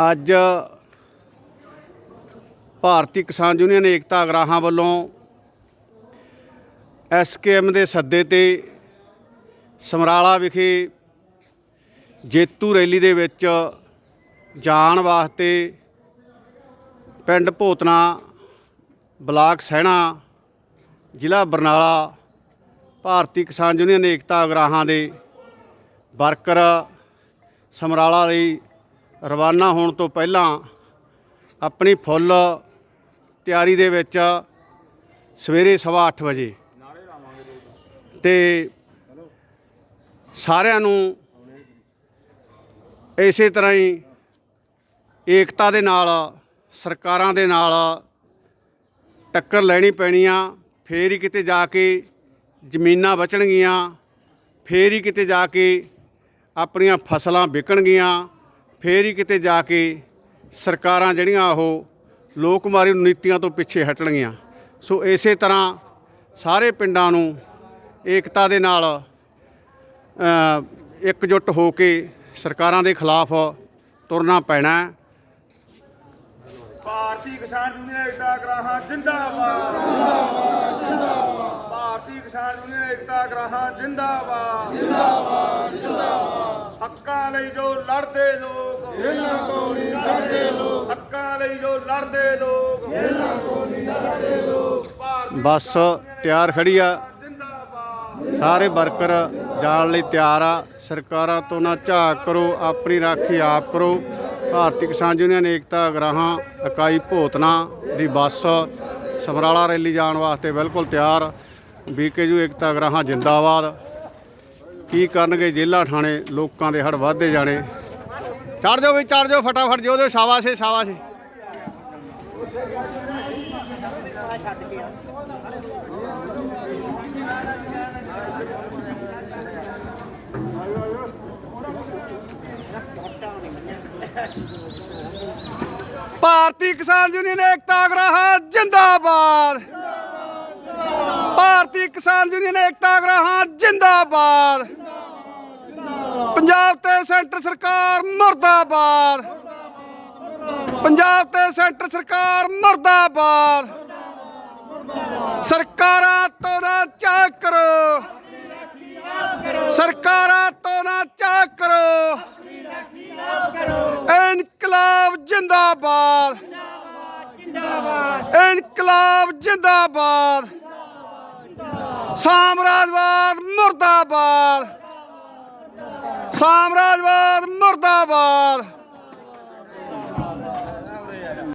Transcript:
ਅੱਜ ਭਾਰਤੀ ਕਿਸਾਨ ਯੂਨੀਅਨ ਏਕਤਾ ਅਗਰਾਹਾਂ ਵੱਲੋਂ ਐਸਕੇਐਮ ਦੇ ਸੱਦੇ ਤੇ ਸਮਰਾਲਾ ਵਿਖੇ ਜੇਤੂ ਰੈਲੀ ਦੇ ਵਿੱਚ ਜਾਣ ਵਾਸਤੇ ਪਿੰਡ ਭੋਤਨਾ, ਬਲਾਕ ਸਹਿਣਾ ਜ਼ਿਲ੍ਹਾ ਬਰਨਾਲਾ, ਭਾਰਤੀ ਕਿਸਾਨ ਯੂਨੀਅਨ ਏਕਤਾ ਅਗਰਾਹਾਂ ਦੇ ਵਰਕਰ ਸਮਰਾਲਾ ਲਈ ਰਵਾਨਾ ਹੋਣ ਤੋਂ ਪਹਿਲਾਂ ਆਪਣੀ ਫੁੱਲ ਤਿਆਰੀ ਦੇ ਵਿੱਚ ਸਵੇਰੇ ਸਵਾ ਅੱਠ ਵਜੇ ਤੇ ਸਾਰਿਆਂ ਨੂੰ ਇਸੇ ਤਰ੍ਹਾਂ ਹੀ ਏਕਤਾ ਦੇ ਨਾਲ, ਸਰਕਾਰਾਂ ਦੇ ਨਾਲ ਟੱਕਰ ਲੈਣੀ ਪੈਣੀ ਆ ਫੇਰ ਹੀ ਕਿਤੇ ਜਾ ਕੇ ਜ਼ਮੀਨਾਂ ਬਚਣਗੀਆਂ, ਫੇਰ ਹੀ ਕਿਤੇ ਜਾ ਕੇ ਆਪਣੀਆਂ ਫਸਲਾਂ ਵਿਕਣਗੀਆਂ। ਫੇਰ ਹੀ ਕਿਤੇ ਜਾ ਕੇ ਸਰਕਾਰਾਂ ਜਿਹੜੀਆਂ ਉਹ ਲੋਕਮਾਰੀ ਨੀਤੀਆਂ ਤੋਂ ਪਿੱਛੇ ਹਟਣਗੀਆਂ। ਸੋ ਇਸੇ ਤਰ੍ਹਾਂ ਸਾਰੇ ਪਿੰਡਾਂ ਨੂੰ ਏਕਤਾ ਦੇ ਨਾਲ ਅ, ਇਕਜੁੱਟ ਹੋ ਕੇ ਸਰਕਾਰਾਂ ਦੇ ਖਿਲਾਫ ਤੁਰਨਾ ਪੈਣਾ ਭਾਰਤੀ ਕਿਸਾਨ ਯੂਨੀਅਨ ਏਕਤਾ ਗਰਾਹਾਂ ਜਿੰਦਾਬਾਦ। ਜਿੰਦਾਬਾਦ ਜਿੰਦਾਬਾਦ ਭਾਰਤੀ ਕਿਸਾਨ ਯੂਨੀਅਨ ਏਕਤਾ ਗਰਾਹਾਂ ਜਿੰਦਾਬਾਦ ਜਿੰਦਾਬਾਦ ਜਿੰਦਾਬਾਦ। ਹੱਕਾਂ ਲਈ ਜੋ ਲੜਦੇ ਲੋਕ। ਇਹਨਾਂ ਤੋਂ ਨਹੀਂ ਡਰਦੇ ਲੋਕ। ਹੱਕਾਂ ਲਈ ਜੋ ਲੜਦੇ ਲੋਕ। ਇਹਨਾਂ ਤੋਂ ਨਹੀਂ ਡਰਦੇ ਲੋਕ। ਬੱਸ ਤਿਆਰ ਖੜੀ ਆ। ਜਿੰਦਾਬਾਦ। ਸਾਰੇ ਵਰਕਰ ਜਾਣ ਲਈ ਤਿਆਰ ਆ। ਸਰਕਾਰਾਂ ਤੋਂ ਨਾ ਝਾਕ ਕਰੋ ਆਪਣੀ ਰਾਖੀ ਆਪ ਕਰੋ। ਭਾਰਤੀ ਕਿਸਾਨ ਯੂਨੀਅਨ ਏਕਤਾ ਗਰਾਹਾਂ ਇਕਾਈ ਭੋਤਨਾ ਦੀ ਬੱਸ ਸਮਰਾਲਾ ਰੈਲੀ ਜਾਣ ਵਾਸਤੇ ਬਿਲਕੁਲ ਤਿਆਰ। ਬੀਕੇਯੂ ਏਕਤਾ ਗਰਾਹਾਂ ਜਿੰਦਾਬਾਦ। ਕੀ ਕਰਨਗੇ ਜੇਲ੍ਹਾਂ ਥਾਣੇ ਲੋਕਾਂ ਦੇ ਹੜ ਵੱਧਦੇ ਜਾਣੇ। ਚੜ ਜਾਓ ਵੀ ਚੜ ਜਾਓ ਫਟਾਫਟ, ਜੋ ਦੇ ਸ਼ਾਬਾਸ਼ੇ ਸ਼ਾਬਾਸ਼ੇ ਭਾਰਤੀ ਕਿਸਾਨ ਯੂਨੀਅਨ ਏਕਤਾ ਗਰਾਹਾਂ, ਜਿੰਦਾਬਾਦ। ਭਾਰਤੀ ਕਿਸਾਨ ਯੂਨੀਅਨ ਏਕਤਾ ਗਰਾਹਾਂ, ਜਿੰਦਾਬਾਦ। ਪੰਜਾਬ ਤੇ ਸੈਂਟਰ ਸਰਕਾਰ ਮਰਦਾਬਾਦ। ਪੰਜਾਬ ਤੇ ਸੈਂਟਰ ਸਰਕਾਰ ਮਰਦਾਬਾਦ। ਸਰਕਾਰਾਂ ਤੋਂ ਨਾ ਚਾਕ ਕਰੋ। ਸਰਕਾਰਾਂ ਤੋਂ ਨਾ ਚਾਕ ਕਰੋ। ਇਨਕਲਾਬ ਜਿੰਦਾਬਾਦ। ਇਨਕਲਾਬ ਜਿੰਦਾਬਾਦ। ਸਾਮਰਾਜਵਾਦ ਮੁਰਦਾਬਾਦ। ਸਾਮਰਾਜਵਾਦ ਮੁਰਦਾਬਾਦ।